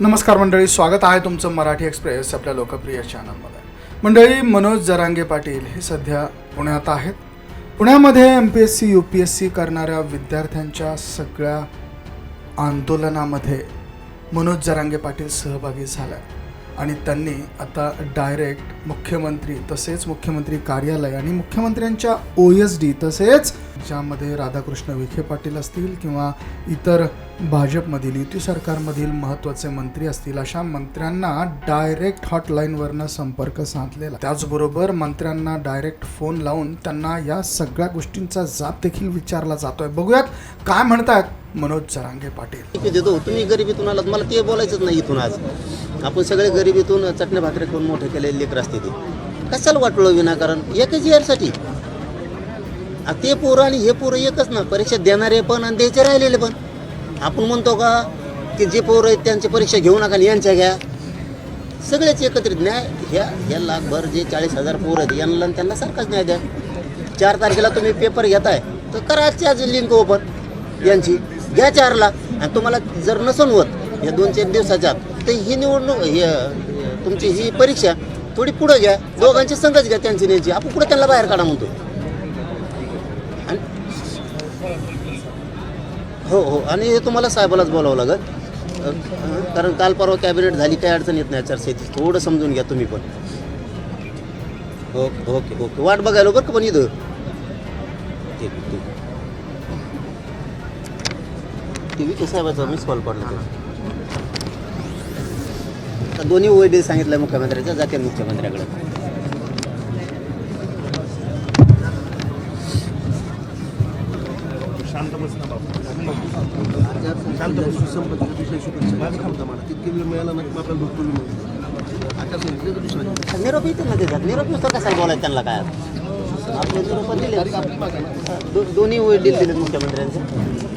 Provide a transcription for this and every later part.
नमस्कार मंडळी स्वागत आहे तुमचं मराठी एक्सप्रेस आपल्या लोकप्रिय चॅनलमध्ये. मंडळी मनोज जरांगे पाटील हे सध्या पुण्यात आहेत. पुण्यामध्ये M P S C U P S C करणाऱ्या विद्यार्थ्यांच्या सगळ्या आंदोलनामध्ये मनोज जरांगे पाटील सहभागी झाला आणि त्यांनी आता डायरेक्ट मुख्यमंत्री तसेच मुख्यमंत्री कार्यालय आणि मुख्यमंत्र्यांच्या ओ एस डी तसेच ज्यामध्ये राधाकृष्ण विखे पाटील असतील किंवा इतर भाजपमधील युती सरकारमधील महत्त्वाचे मंत्री असतील अशा मंत्र्यांना डायरेक्ट हॉटलाईनवरनं संपर्क साधलेला. त्याचबरोबर मंत्र्यांना डायरेक्ट फोन लावून त्यांना या सगळ्या गोष्टींचा जाब देखील विचारला जातोय. बघूयात काय म्हणतात मनोज जरांगे पाटील. तुम्ही गरिबीतून आलात मला ते बोलायचंच नाही इथून आज. आपण सगळे गरिबीतून चटण्या भाकरी करून मोठे केलेले लेकर असते ते. कशाला वाटलं विनाकारण? एकच इयरसाठी ते पोरं आणि हे पोरं एकच ना परीक्षा देणारे पण आणि द्यायचे राहिलेले पण. आपण म्हणतो का की जे पोरं आहेत त्यांची परीक्षा घेऊ नका आणि यांच्या घ्या. सगळेच एकत्रित न्याय ह्या ह्या लाखभर जे चाळीस हजार पोरं आहेत यांना त्यांना सारखाच न्याय द्या. चार तारखेला तुम्ही पेपर घेताय तर करा आजची आज लिंक ओपन यांची. घ्या चारला. आणि तुम्हाला जर नसन होत या दोन चार दिवसाच्या आत. तर ही निवडणूक हे तुमची ही परीक्षा थोडी पुढं घ्या. दोघांची संघच घ्या त्यांची न्यायची. आपण पुढे त्यांना बाहेर काढा म्हणतो. आणि हो हो. आणि हे तुम्हाला साहेबालाच बोलावं लागत कारण काल परवा कॅबिनेट झाली काही अडचण येत नाही आचारसंहिती थोडं समजून घ्या तुम्ही पण. Okay okay okay. वाट बघायला बरं का पण इथं? ठीक ठीक टी व्ही साहेबाचा मिस कॉल पडला. दोन्ही ओएडी सांगितलं मुख्यमंत्र्याच्या जाते मुख्यमंत्र्याकडे. शांत बस ना बाबा. शांत बस संपत्तीचा विषय शुभेच्छा माझं थांबता मला तितके वेळ मिळाला ना की आपल्याला भरपूर वेळ मिळतो आचारसंहितेचा दुसरा निरोप येतील ना देतात निरोप नुसतं कशाला बोलायचं त्यांना काय? आपले निरोप दिले दोन्ही ओएडी दिले मुख्यमंत्र्यांचे.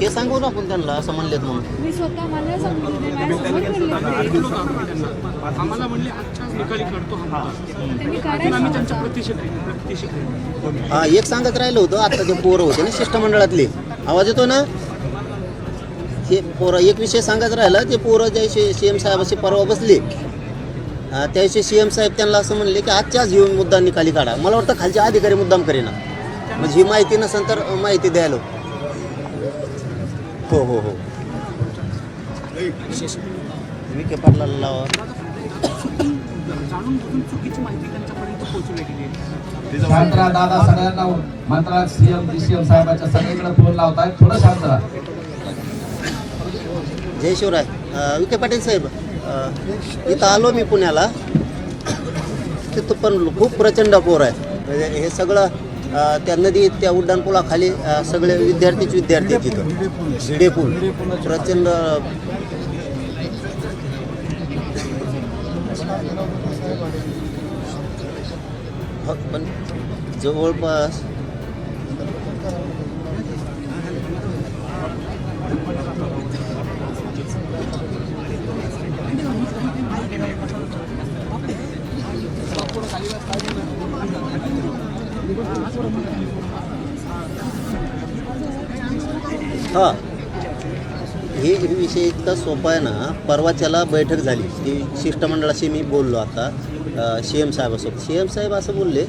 हे सांगू ना आपण त्यांना असं म्हणलेत म्हणून. मी स्वतः मला. आम्हाला म्हणले आजच्या निकाली काढतो हा. त्यांनी काढायला आम्ही त्यांच्या हा एक सांगत राहिलं होतं आता जे पोरं होते ना शिष्टमंडळातले. आवाज येतो ना? हे पोरं एक विषय सांगत राहिला ते पोरं ज्याशी सी एम साहेबाशी परवा बसले. त्याविषयी सी एम साहेब त्यांना असं म्हणले की आजच्याच घेऊन मुद्दा निकाली काढा. मला वाटतं खालचे अधिकारी मुद्दाम करेना. म्हणजे ही माहिती नसेल तर माहिती द्यायला. हो हो हो. विखे पाटलाला लावा. दादा सगळ्यांना सीएम डीसीएम साहेबाच्या सगळीकडे फोन लावताय. थोडं शांत राहा. जय शिवराय. विखे पाटील साहेब इथं आलो मी पुण्याला. तिथं पण खूप प्रचंड पोर आहे म्हणजे हे सगळं त्या नदी त्या उड्डाणपुलाखाली सगळे विद्यार्थीच विद्यार्थी तिथं. भिडे पूल. प्रचंड पण जवळपास हा. हे हे विषय इतका सोपा आहे ना परवाच्याला बैठक झाली. ती शिष्टमंडळाशी मी बोललो आता सी एम साहेबासोबत. सी एम साहेब असं बोलले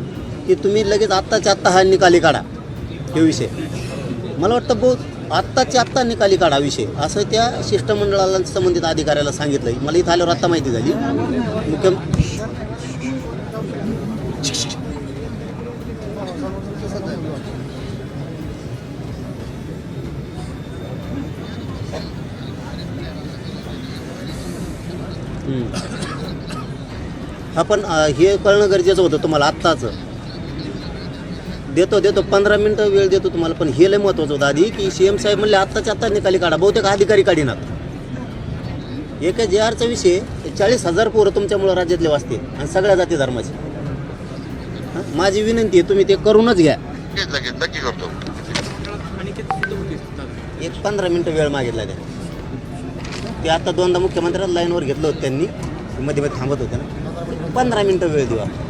की तुम्ही लगेच आत्ताच्या आत्ता हा निकाली काढा हे विषय. मला वाटतं बहुत आत्ताच्या आत्ता निकाली काढा विषय. असं त्या शिष्टमंडळाला संबंधित अधिकाऱ्याला सांगितलं मला इथं आल्यावर आत्ता माहिती झाली. मुख्य हा पण हे कळणं गरजेचं होतं तुम्हाला आत्ताचं. देतो देतो. पंधरा मिनटं वेळ देतो तुम्हाला. पण हे लय महत्त्वाचं होतं आधी की सी एम साहेब म्हणले आत्ताच्या आत्ता निकाली काढा. बहुतेक अधिकारी काढीनात. एका जे आरचा विषय चाळीस हजार पोरं तुमच्यामुळं राज्यातले वाचते आणि सगळ्या जाती धर्माचे? माझी विनंती आहे तुम्ही ते करूनच घ्या. एक पंधरा मिनटं वेळ मागितला त्या. ते आता दोनदा मुख्यमंत्र्याला लाईनवर घेतलं होतं त्यांनी मध्ये मध्ये थांबत होते ना पंधरा मिनटं वेळ देऊ आपण.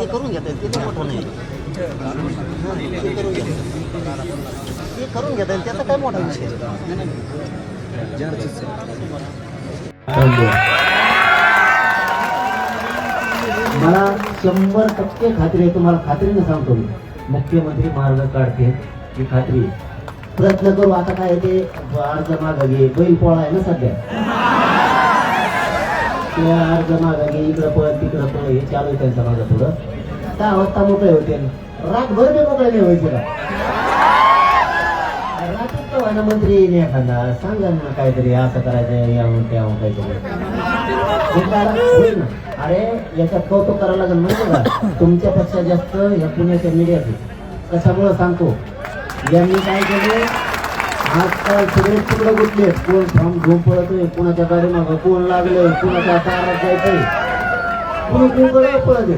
ते करून घेता येईल ते मोठं नाही ते करून घेता येईल. ते करून घेता येईल त्याचा काय मोठा विषय? मला शंभर टक्के खात्री आहे तुम्हाला खात्रीने सांगतो मी मुख्यमंत्री मार्ग काढते ही खात्री आहे. प्रयत्न करू आता काय ते? अर्ज मागे बैल पोळा आहे ना सध्या? ते अर्ज मागे इकडं पळ तिकडं पळ हे चालू आहे त्यांचं माझं पुढं. दहा वाजता मोकळे होते. रातभर ते मोकळे नाही व्हायचे ना. रात्री मंत्री एखादा. सांगा ना काहीतरी असं करायचं यावं काहीतरी. अरे याच्यात कौतुक करावं लागेल माहिती का तुमच्यापेक्षा जास्त या पुण्याच्या मीडियाचे कशामुळं सांगतो? यांनी काय केले? आजकाल सगळे तुकडं गुटले कोण थांब झोप पळतोय कोणाच्या गाडी मागं कोण लागलंय कोणाच्या तारात जायचंय? कुणी कुणकडे पळत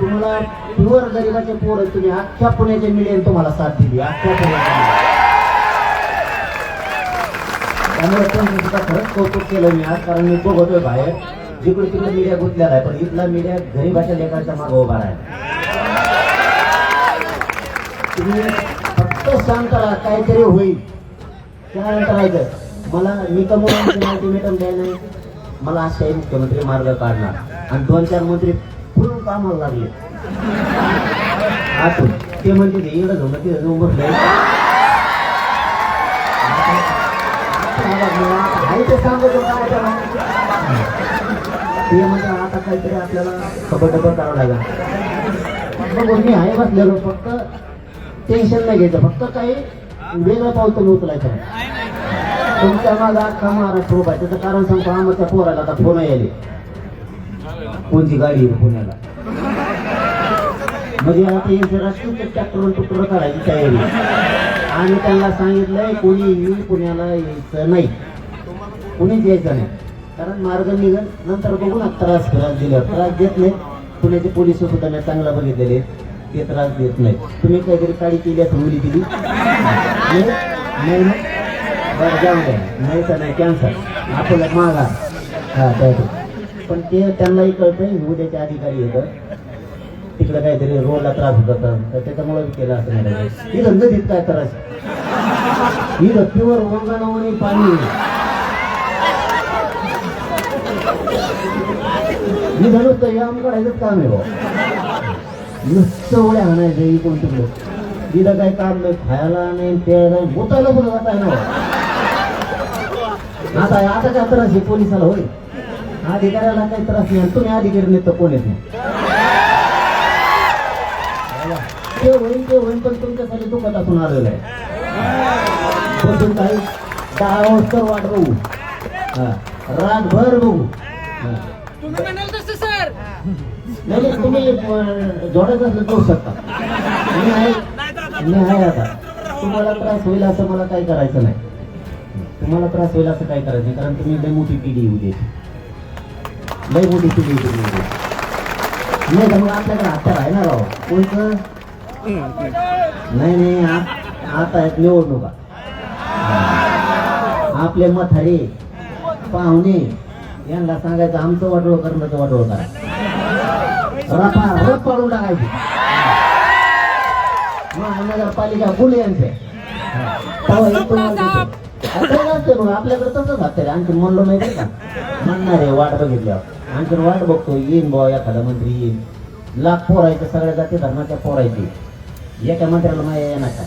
तुम्हाला प्युअर गरीबाचे पोर तुम्ही. अख्ख्या पुण्याच्या मीडियाने तुम्हाला साथ दिली. अख्ख्या पुण्याच्या त्यामुळे त्यांचं सुद्धा खरंच कौतुक केलं मी आज कारण मी बघतोय बाहेर. जिकडे तिकडे मीडिया गुंतलेला आहे पण इथला मीडिया गरीबाच्या लेखाच्या मागे उभा आहे तुम्ही फक्त शांत राहा काहीतरी होईल. त्यानंतर आहे मला मी कमवून अल्टिमेटम द्याय नाही. मला अशाही मुख्यमंत्री मार्ग काढणार. आणि दोन चार मंत्री फुल कामाला लागले. आतून. ते म्हणजे ते इकडं जाऊन तिथं जाऊन बसले आहे ते सांगतो काय त्याला. ते म्हणजे आता काहीतरी आपल्याला खबर डबर करावं लागेल. मी आहे बसलेलो फक्त टेन्शन नाही घ्यायचं. फक्त काही वेगळं पावतं तुम्ही उचलायचं. तुमच्या माझा अख्खा महाराष्ट्र उभा आहे. त्याचं कारण सांगतो आम्हाला पोराला आता फोन यायले. कोणती गाडी येईल पुण्याला? म्हणजे आता यांचं राष्ट्रीय ट्रॅक्टरवर तुकडं करायची तयारी. आणि त्यांना सांगितलंय कोणी येईल पुण्याला यायचं नाही. कोणीच यायचं नाही. कारण मार्ग निघल नंतर बघू ना त्रास त्रास दिल्यावर त्रास देत नाही पुण्याचे पोलीस सुद्धा मी चांगला बघितलेले ते त्रास देत नाही. तुम्ही काहीतरी काळी केली असं मुली दिली? नाही. ना? बरं जाऊ द्या. नाही तर नाही कॅन्सर आपल्याला मागा. हा त्यासाठी पण ते त्यांनाही कळतंय उद्याचे अधिकारी येतं तिकडे काहीतरी रोडला त्रास होत होता तर त्याच्यामुळे केलं असं नाही. ही नदीत काय त्रास ही प्युअर वंगणावणी पाणी मी नुसतं हे आमकडे काम आहे बाबा नुसतं उड्या हाणायचं इकडून तिकडं तिथं काय काम नाही खायला नाही प्यायला नाही बोटायला पण जात आहे ना आता आता काय त्रास आहे पोलिसाला होय अधिकाऱ्याला काही त्रास नाही तुम्ही अधिकारी नाही कोणी कोण येत नाही ते होईल ते होईल पण तुमच्यासाठी दुखत असून आलेलं आहे बसून काही दहा वाजता वाट बघू रातभर बघू हा. नाही नाही, तुम्ही जोडायचं असलं जाऊ शकता. मी आहे मी आहे आता. तुम्हाला त्रास होईल असं मला काही करायचं नाही. तुम्हाला त्रास होईल असं काही करायचं नाही कारण तुम्ही लय मोठी पिढी येऊ द्यायची लय मोठी पिढी तुम्ही. नाही तर मग आपल्याकडे हत्यार आहे ना राव? कोणतं नाही नाही आता आहेत निवडणुका आपले म्हातारे पाहुणे यांना सांगायचं आमचं वाटोळ करण्याचं वाटोळ करा. रपा रप पाडून टाकायची. महानगरपालिका फुले यांचे. मग आपल्याकडे तसंच हत्यारे आणखी म्हणलो नाही का. म्हणणार आहे वाट बघितल्यावर. आणखी वाट बघतो येईन बुवा एखादा मंत्री येईन. लाख पोरायचे सगळ्या जाती धर्माच्या पोरायचे एका मंत्र्याला माया येणार का?